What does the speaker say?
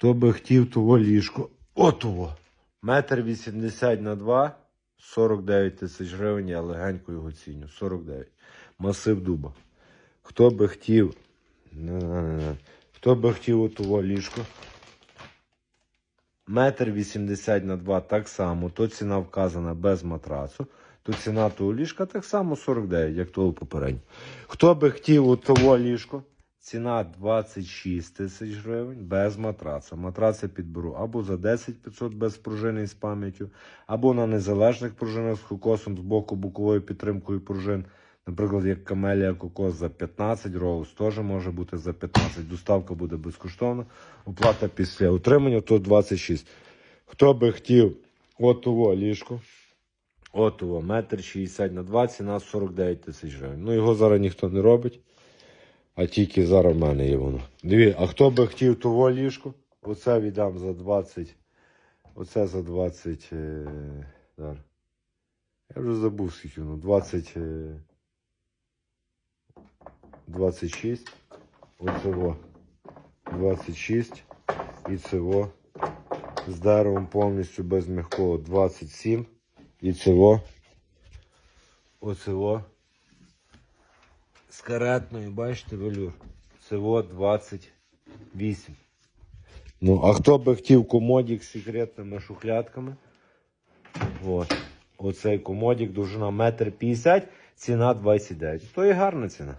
Хто би хотів того ліжко, отого. Метр вісімдесят на два, 49 тисяч гривень, я легенько його ціню. 49. Масив дуба. Хто би хотів. Не-не-не. Хто би хотів отого ліжко? Метр вісімдесят на два так само. То ціна вказана без матрацу. То ціна того ліжка так само 49, як того попереднього. Хто би хотів от того ліжко? Ціна 26 тисяч гривень без матраца. Матрац я підберу або за 10 500 без пружини з пам'яттю, або на незалежних пружинах з кокосом з боку боковою підтримкою пружин. Наприклад, як камелія кокос за 15, роуз теж може бути за 15. Доставка буде безкоштовна. Оплата після отримання то 26. Хто би хотів отого ліжко, отого, метр 60 на 2, ціна 49 тисяч гривень. Ну його зараз ніхто не робить. А тільки зараз в мене є воно. Диві, а хто би хотів того ліжко, оце віддам за 20. Оце за 20. Е. Я вже забув скільки воно. 20. Е, 26. Оцево. 26. І цево. З деревом повністю без м'якого 27. І цево. Оцево з каретною, бачите, велюр. Всього 28. Ну, а хто би хотів комодік з секретними шухлядками? От. Оцей комодік, довжина 1,50 м, ціна 29. То і гарна ціна.